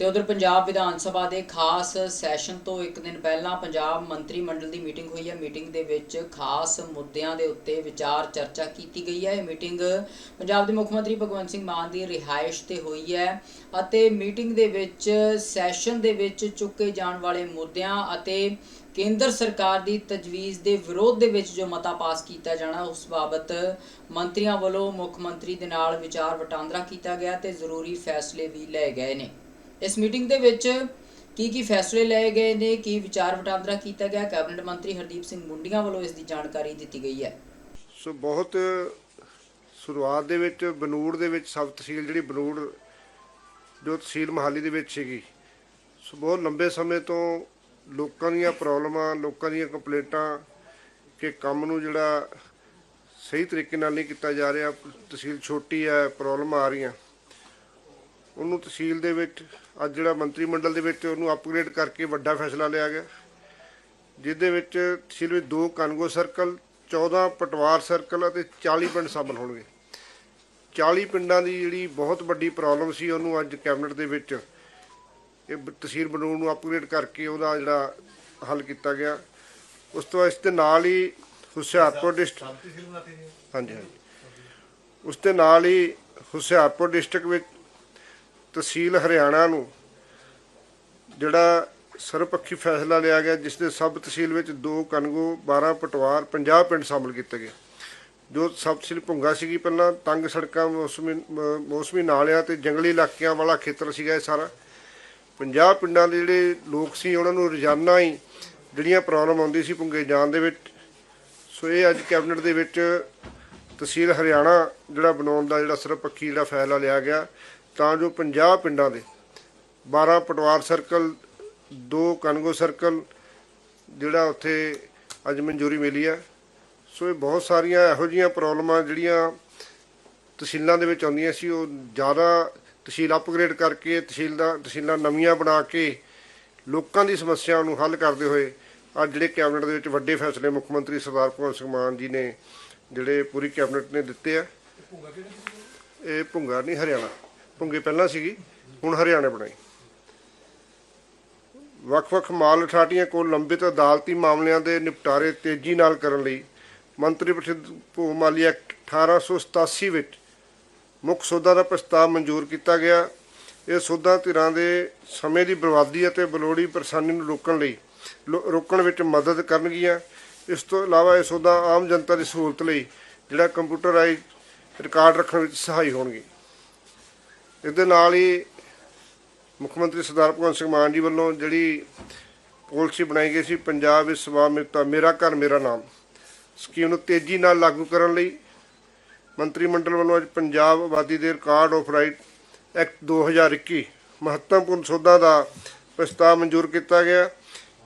ਤੇ ਉਧਰ ਪੰਜਾਬ ਵਿਧਾਨ ਸਭਾ ਦੇ ਖਾਸ ਸੈਸ਼ਨ ਤੋਂ ਇੱਕ ਦਿਨ ਪਹਿਲਾਂ ਪੰਜਾਬ ਮੰਤਰੀ ਮੰਡਲ ਦੀ ਮੀਟਿੰਗ ਹੋਈ ਹੈ। ਮੀਟਿੰਗ ਦੇ ਵਿੱਚ ਖਾਸ ਮੁੱਦਿਆਂ ਦੇ ਉੱਤੇ ਵਿਚਾਰ ਚਰਚਾ ਕੀਤੀ ਗਈ ਹੈ। ਇਹ ਮੀਟਿੰਗ ਪੰਜਾਬ ਦੇ ਮੁੱਖ ਮੰਤਰੀ ਭਗਵੰਤ ਸਿੰਘ ਮਾਨ ਦੀ ਰਿਹਾਇਸ਼ ਤੇ ਹੋਈ ਹੈ ਅਤੇ ਮੀਟਿੰਗ ਦੇ ਵਿੱਚ ਸੈਸ਼ਨ ਦੇ ਵਿੱਚ ਚੁੱਕੇ ਜਾਣ ਵਾਲੇ ਮੁੱਦਿਆਂ ਅਤੇ ਕੇਂਦਰ ਸਰਕਾਰ ਦੀ ਤਜਵੀਜ਼ ਦੇ ਵਿਰੋਧ ਦੇ ਵਿੱਚ ਜੋ ਮਤਾ ਪਾਸ ਕੀਤਾ ਜਾਣਾ, ਉਸ ਬਾਬਤ ਮੰਤਰੀਆਂ ਵੱਲੋਂ ਮੁੱਖ ਮੰਤਰੀ ਦੇ ਨਾਲ ਵਿਚਾਰ ਵਟਾਂਦਰਾ ਕੀਤਾ ਗਿਆ ਤੇ ਜ਼ਰੂਰੀ ਫੈਸਲੇ ਵੀ ਲਏ ਗਏ ਨੇ। ਇਸ ਮੀਟਿੰਗ ਦੇ ਵਿੱਚ ਕੀ ਕੀ ਫੈਸਲੇ ਲਏ ਗਏ ਨੇ, ਕੀ ਵਿਚਾਰ ਵਟਾਂਦਰਾ ਕੀਤਾ ਗਿਆ, ਕੈਬਨਿਟ ਮੰਤਰੀ ਹਰਦੀਪ ਸਿੰਘ ਮੁੰਡੀਆਂ ਵੱਲੋਂ ਇਸ ਦੀ ਜਾਣਕਾਰੀ ਦਿੱਤੀ ਗਈ ਹੈ। ਸੋ ਬਹੁਤ ਸ਼ੁਰੂਆਤ ਦੇ ਵਿੱਚ, ਬਨੂੜ ਦੇ ਵਿੱਚ ਸਬ ਤਹਿਸੀਲ ਜਿਹੜੀ ਬਨੂੜ, ਜੋ ਤਹਿਸੀਲ ਮਹਾਲੀ ਦੇ ਵਿੱਚ ਸੀਗੀ, ਸੋ ਬਹੁਤ ਲੰਬੇ ਸਮੇਂ ਤੋਂ ਲੋਕਾਂ ਦੀਆਂ ਪ੍ਰੋਬਲਮਾਂ, ਲੋਕਾਂ ਦੀਆਂ ਕੰਪਲੇਂਟਾਂ ਕਿ ਕੰਮ ਨੂੰ ਜਿਹੜਾ ਸਹੀ ਤਰੀਕੇ ਨਾਲ ਨਹੀਂ ਕੀਤਾ ਜਾ ਰਿਹਾ, ਤਹਿਸੀਲ ਛੋਟੀ ਹੈ, ਪ੍ਰੋਬਲਮ ਆ ਰਹੀਆਂ। ਉਹਨੂੰ ਤਹਿਸੀਲ ਦੇ ਵਿੱਚ ਅੱਜ ਜਿਹੜਾ ਮੰਤਰੀ ਮੰਡਲ ਦੇ ਵਿੱਚ ਉਹਨੂੰ ਅਪਗ੍ਰੇਡ ਕਰਕੇ ਵੱਡਾ ਫੈਸਲਾ ਲਿਆ ਗਿਆ। ਜਿਹਦੇ ਵਿੱਚ ਤਹਿਸੀਲ ਵਿੱਚ ਦੋ ਕਨਗੋ ਸਰਕਲ 14 ਪਟਵਾਰ ਸਰਕਲ ਅਤੇ 40 ਪਿੰਡ ਸ਼ਾਮਲ ਹੋਣਗੇ। 40 ਪਿੰਡਾਂ ਦੀ ਜਿਹੜੀ ਬਹੁਤ ਵੱਡੀ ਪ੍ਰੋਬਲਮ ਸੀ ਉਹਨੂੰ ਅੱਜ ਕੈਬਨਿਟ ਦੇ ਵਿੱਚ ਇਹ ਤਹਿਸੀਲ ਬਣਾਉਣ ਨੂੰ ਅਪਗ੍ਰੇਡ ਕਰਕੇ ਉਹਦਾ ਜਿਹੜਾ ਹੱਲ ਕੀਤਾ ਗਿਆ। ਉਸ ਤੋਂ ਇਸ ਦੇ ਨਾਲ ਹੀ ਹੁਸ਼ਿਆਰਪੁਰ ਡਿਸਟ੍ਰਿਕਟ ਹਾਂਜੀ ਹਾਂਜੀ। ਉਸ ਦੇ ਨਾਲ ਹੀ ਹੁਸ਼ਿਆਰਪੁਰ ਡਿਸਟ੍ਰਿਕਟ ਵਿੱਚ ਤਹਿਸੀਲ ਹਰਿਆਣਾ ਨੂੰ ਜਿਹੜਾ ਸਰਵਪੱਖੀ ਫੈਸਲਾ ਲਿਆ ਗਿਆ ਜਿਸ ਦੇ ਸਬ ਤਹਿਸੀਲ ਵਿੱਚ ਦੋ ਕਨਗੋ 12 ਪਟਵਾਰ 50 ਪਿੰਡ ਸ਼ਾਮਲ ਕੀਤੇ ਗਏ। ਜੋ ਸਬ ਤਹਿਸੀਲ ਭੁੰਗਾ ਸੀਗੀ ਪਹਿਲਾਂ, ਤੰਗ ਸੜਕਾਂ ਮੌਸਮੀ ਮੌਸਮੀ ਨਾਲਿਆਂ ਤੇ ਜੰਗਲੀ ਇਲਾਕਿਆਂ ਵਾਲਾ ਖੇਤਰ ਸੀਗਾ ਇਹ ਸਾਰਾ। 50 ਪਿੰਡਾਂ ਦੇ ਜਿਹੜੇ ਲੋਕ ਸੀ, ਉਹਨਾਂ ਨੂੰ ਰੋਜ਼ਾਨਾ ਹੀ ਜਿਹੜੀਆਂ ਪ੍ਰੋਬਲਮ ਆਉਂਦੀ ਸੀ ਭੁੰਗੇ ਜਾਣ ਦੇ ਵਿੱਚ। ਸੋ ਇਹ ਅੱਜ ਕੈਬਨਿਟ ਦੇ ਵਿੱਚ ਤਹਿਸੀਲ ਹਰਿਆਣਾ ਜਿਹੜਾ ਬਣਾਉਣ ਦਾ ਜਿਹੜਾ ਸਰਵਪੱਖੀ ਜਿਹੜਾ ਫੈਸਲਾ ਲਿਆ ਗਿਆ। ਤਾਂ ਜੋ 50 ਪਿੰਡਾਂ ਦੇ 12 ਪਟਵਾਰ ਸਰਕਲ ਦੋ ਕਨਗੋ ਸਰਕਲ ਜਿਹੜਾ ਉੱਥੇ ਅੱਜ ਮਨਜ਼ੂਰੀ ਮਿਲੀ ਹੈ ਸੋ ਇਹ ਬਹੁਤ ਸਾਰੀਆਂ ਇਹੋ ਜਿਹੀਆਂ ਪ੍ਰੋਬਲਮਾਂ ਜਿਹੜੀਆਂ ਤਹਿਸੀਲਾਂ ਦੇ ਵਿੱਚ ਆਉਂਦੀਆਂ ਸੀ। ਉਹ ਜ਼ਿਆਦਾ ਤਹਿਸੀਲ ਅਪਗ੍ਰੇਡ ਕਰਕੇ, ਤਹਿਸੀਲ ਦਾ ਤਹਿਸੀਲਾਂ ਨਵੀਆਂ ਬਣਾ ਕੇ ਲੋਕਾਂ ਦੀ ਸਮੱਸਿਆ ਨੂੰ ਹੱਲ ਕਰਦੇ ਹੋਏ ਅੱਜ ਜਿਹੜੇ ਕੈਬਨਿਟ ਦੇ ਵਿੱਚ ਵੱਡੇ ਫੈਸਲੇ ਮੁੱਖ ਮੰਤਰੀ ਸਰਦਾਰ ਭਗਵੰਤ ਸਿੰਘ ਮਾਨ ਜੀ ਨੇ ਜਿਹੜੇ ਪੂਰੀ ਕੈਬਨਿਟ ਨੇ ਦਿੱਤੇ ਆ। ਇਹ ਭੁੰਗਾ ਨਹੀਂ, ਹਰਿਆਣਾ। ਭੁੰਗੇ ਪਹਿਲਾਂ ਸੀਗੀ, ਹੁਣ ਹਰਿਆਣਾ ਬਣਾਈ। ਵੱਖ-ਵੱਖ ਮਾਲ ਅਥਾਰਟੀਆਂ ਕੋਲ ਲੰਬਿਤ ਅਦਾਲਤੀ ਮਾਮਲਿਆਂ ਦੇ ਨਿਪਟਾਰੇ ਤੇਜ਼ੀ ਨਾਲ ਕਰਨ ਲਈ ਮੰਤਰੀ ਪ੍ਰੀਸ਼ਦ ਭੂ ਮਾਲੀ ਐਕਟ 1887 ਵਿੱਚ ਮੁੱਖ ਸੋਧਾਂ ਦਾ ਪ੍ਰਸਤਾਵ ਮਨਜ਼ੂਰ ਕੀਤਾ ਗਿਆ। ਇਹ ਸੋਧਾਂ ਧਿਰਾਂ ਦੇ ਸਮੇਂ ਦੀ ਬਰਬਾਦੀ ਅਤੇ ਬਲੋੜੀ ਪਰੇਸ਼ਾਨੀ ਨੂੰ ਰੋਕਣ ਲਈ ਲੋ- ਰੋਕਣ ਵਿੱਚ ਮਦਦ ਕਰਨਗੀਆਂ। ਇਸ ਤੋਂ ਇਲਾਵਾ ਇਹ ਸੋਧਾਂ ਆਮ ਜਨਤਾ ਦੀ ਸਹੂਲਤ ਲਈ ਜਿਹੜਾ ਕੰਪਿਊਟਰਾਈਜ਼ ਰਿਕਾਰਡ ਰੱਖਣ ਵਿੱਚ ਸਹਾਈ ਹੋਣਗੇ। ਇਸ ਦੇ ਨਾਲ ਹੀ ਮੁੱਖ ਮੰਤਰੀ ਸਰਦਾਰ ਭਗਵੰਤ ਸਿੰਘ ਮਾਨ ਜੀ ਵੱਲੋਂ ਜਿਹੜੀ ਪਾਲਿਸੀ ਬਣਾਈ ਗਈ ਸੀ, ਪੰਜਾਬ ਵਿੱਚ ਸਵਾਮਿਲਤਾ ਮੇਰਾ ਘਰ, ਮੇਰਾ ਨਾਮ। ਸਕੀਮ ਨੂੰ ਤੇਜ਼ੀ ਨਾਲ ਲਾਗੂ ਕਰਨ ਲਈ ਮੰਤਰੀ ਮੰਡਲ ਵੱਲੋਂ ਅੱਜ ਪੰਜਾਬ ਆਬਾਦੀ ਦੇ ਰਿਕਾਰਡ ਆਫ ਰਾਈਟ ਐਕਟ 2021 ਮਹੱਤਵਪੂਰਨ ਸੋਧਾਂ ਦਾ ਪ੍ਰਸਤਾਵ ਮਨਜ਼ੂਰ ਕੀਤਾ ਗਿਆ।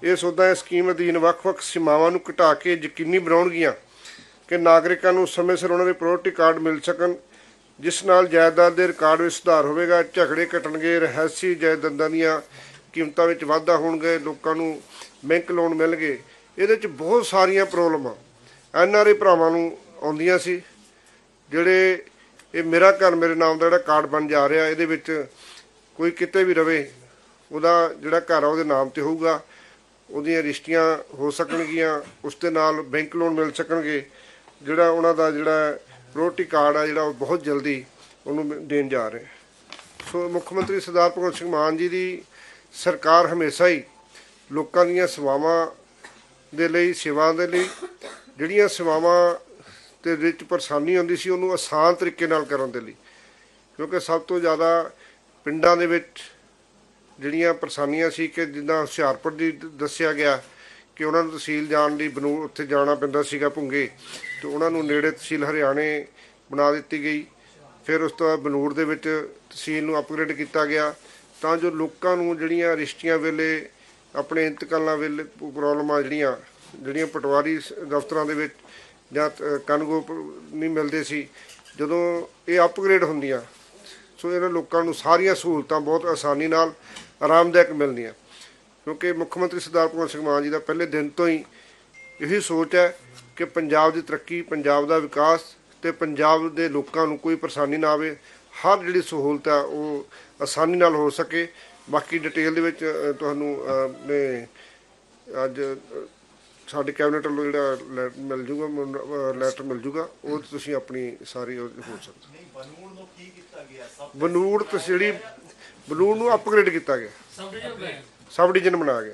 ਇਹ ਸੋਧਾਂ ਇਸ ਸਕੀਮ ਅਧੀਨ ਵੱਖ-ਵੱਖ ਸੀਮਾਵਾਂ ਨੂੰ ਘਟਾ ਕੇ ਯਕੀਨੀ ਬਣਾਉਣਗੀਆਂ ਕਿ ਨਾਗਰਿਕਾਂ ਨੂੰ ਸਮੇਂ ਸਿਰ ਉਹਨਾਂ ਦੇ ਪ੍ਰਾਪਰਟੀ ਕਾਰਡ ਮਿਲ ਸਕਣ। ਜਿਸ ਨਾਲ ਜਾਇਦਾਦ ਦੇ ਰਿਕਾਰਡ ਵਿੱਚ ਸੁਧਾਰ ਹੋਵੇਗਾ, ਝਗੜੇ ਘਟਣਗੇ, ਰਹਿਸੀ ਜਾਇਦਾਦਾਂ ਦੀਆਂ ਕੀਮਤਾਂ ਵਿੱਚ ਵਾਧਾ ਹੋਣਗੇ, ਲੋਕਾਂ ਨੂੰ ਬੈਂਕ ਲੋਨ ਮਿਲਣਗੇ। ਇਹਦੇ ਵਿੱਚ ਬਹੁਤ ਸਾਰੀਆਂ ਪ੍ਰੋਬਲਮਾਂ ਐਨਆਰਏ ਭਰਾਵਾਂ ਨੂੰ ਆਉਂਦੀਆਂ ਸੀ, ਜਿਹੜੇ ਇਹ ਮੇਰਾ ਘਰ, ਮੇਰੇ ਨਾਮ ਦਾ ਜਿਹੜਾ ਕਾਰਡ ਬਣ ਜਾ ਰਿਹਾ, ਇਹਦੇ ਵਿੱਚ ਕੋਈ ਕਿਤੇ ਵੀ ਰਵੇ, ਉਹਦਾ ਜਿਹੜਾ ਘਰ ਆ, ਉਹਦੇ ਨਾਮ ਤੇ ਹੋਊਗਾ। ਉਹਦੀਆਂ ਰਿਸ਼ਤੀਆਂ ਹੋ ਸਕਣਗੀਆਂ, ਉਸ ਦੇ ਨਾਲ ਬੈਂਕ ਲੋਨ ਮਿਲ ਸਕਣਗੇ। ਜਿਹੜਾ ਉਹਨਾਂ ਦਾ ਜਿਹੜਾ ਰੋਟੀ ਕਾਰਡ ਆ ਜਿਹੜਾ ਉਹ ਬਹੁਤ ਜਲਦੀ ਉਹਨੂੰ ਦੇਣ ਜਾ ਰਹੇ ਸੋ ਮੁੱਖ ਮੰਤਰੀ ਸਰਦਾਰ ਭਗਵੰਤ ਸਿੰਘ ਮਾਨ ਜੀ ਦੀ ਸਰਕਾਰ ਹਮੇਸ਼ਾ ਹੀ ਲੋਕਾਂ ਦੀਆਂ ਸੇਵਾਵਾਂ ਦੇ ਲਈ ਸੇਵਾ ਦੇ ਲਈ, ਜਿਹੜੀਆਂ ਸੇਵਾਵਾਂ ਤੇ ਵਿੱਚ ਪਰੇਸ਼ਾਨੀ ਆਉਂਦੀ ਸੀ, ਉਹਨੂੰ ਆਸਾਨ ਤਰੀਕੇ ਨਾਲ ਕਰਨ ਦੇ ਲਈ। ਕਿਉਂਕਿ ਸਭ ਤੋਂ ਜ਼ਿਆਦਾ ਪਿੰਡਾਂ ਦੇ ਵਿੱਚ ਜਿਹੜੀਆਂ ਪਰੇਸ਼ਾਨੀਆਂ ਸੀ ਕਿ ਜਿੱਦਾਂ ਹੁਸ਼ਿਆਰਪੁਰ ਦੀ ਦੱਸਿਆ ਗਿਆ ਕਿ ਉਹਨਾਂ ਨੂੰ ਤਹਿਸੀਲ ਜਾਣ ਲਈ ਬਨੂਰ ਉੱਥੇ ਜਾਣਾ ਪੈਂਦਾ ਸੀਗਾ ਭੁੰਗੇ। ਤੇ ਉਹਨਾਂ ਨੂੰ ਨੇੜੇ ਤਹਿਸੀਲ ਹਰਿਆਣੇ ਬਣਾ ਦਿੱਤੀ ਗਈ। ਫਿਰ ਉਸ ਤੋਂ ਬਾਅਦ ਬਨੂੜ ਦੇ ਵਿੱਚ ਤਹਿਸੀਲ ਨੂੰ ਅਪਗ੍ਰੇਡ ਕੀਤਾ ਗਿਆ। ਤਾਂ ਜੋ ਲੋਕਾਂ ਨੂੰ ਜਿਹੜੀਆਂ ਰਿਸ਼ਤੀਆਂ ਵੇਲੇ, ਆਪਣੇ ਇੰਤਕਾਲਾਂ ਵੇਲੇ ਪ੍ਰੋਬਲਮਾਂ ਜਿਹੜੀਆਂ ਜਿਹੜੀਆਂ ਪਟਵਾਰੀ ਸ- ਦਫ਼ਤਰਾਂ ਦੇ ਵਿੱਚ ਜਾਂ ਤ- ਕਨਗੋ ਨਹੀਂ ਮਿਲਦੇ ਸੀ, ਜਦੋਂ ਇਹ ਅਪਗ੍ਰੇਡ ਹੁੰਦੀਆਂ, ਸੋ ਇਹਨਾਂ ਲੋਕਾਂ ਨੂੰ ਸਾਰੀਆਂ ਸਹੂਲਤਾਂ ਬਹੁਤ ਆਸਾਨੀ ਨਾਲ ਆਰਾਮਦਾਇਕ ਮਿਲਦੀਆਂ। ਕਿਉਂਕਿ ਮੁੱਖ ਮੰਤਰੀ ਸਰਦਾਰ ਭਗਵੰਤ ਸਿੰਘ ਮਾਨ ਜੀ ਦਾ ਪਹਿਲੇ ਦਿਨ ਤੋਂ ਹੀ ਇਹੀ ਸੋਚ ਹੈ ਕਿ ਪੰਜਾਬ ਦੀ ਤਰੱਕੀ ਪੰਜਾਬ ਦਾ ਵਿਕਾਸ ਤੇ ਪੰਜਾਬ ਦੇ ਲੋਕਾਂ ਨੂੰ ਕੋਈ ਪਰੇਸ਼ਾਨੀ ਨਾ ਆਵੇ। ਹਰ ਜਿਹੜੀ ਸਹੂਲਤ ਹੈ ਉਹ ਆਸਾਨੀ ਨਾਲ ਹੋ ਸਕੇ। ਬਾਕੀ ਡਿਟੇਲ ਦੇ ਵਿੱਚ ਤੁਹਾਨੂੰ ਅ, ਨੇ ਅੱਜ ਸਾਡੇ ਕੈਬਨਿਟ ਵੱਲੋਂ ਜਿਹੜਾ ਲੈ- ਮਿਲ ਜੂਗਾ ਲੈਟਰ ਮਿਲ ਜੂਗਾ ਉਹ 'ਚ ਤੁਸੀਂ ਆਪਣੀ ਸਾਰੀ ਉਹ ਹੋ ਸਕਦਾ। ਨਹੀਂ ਬਨੂੜ ਨੂੰ ਕੀ ਕੀਤਾ ਗਿਆ? ਸਭ ਬਨੂੜ ਤੋਂ ਜਿਹੜੀ ਬਨੂੜ ਨੂੰ ਅਪਗ੍ਰੇਡ ਕੀਤਾ ਗਿਆ। ਸਬ ਡਿਵੀਜ਼ਨ ਬਣਾਇਆ। ਸਬ ਡਿਵੀਜ਼ਨ ਬਣਾਇਆ ਗਿਆ।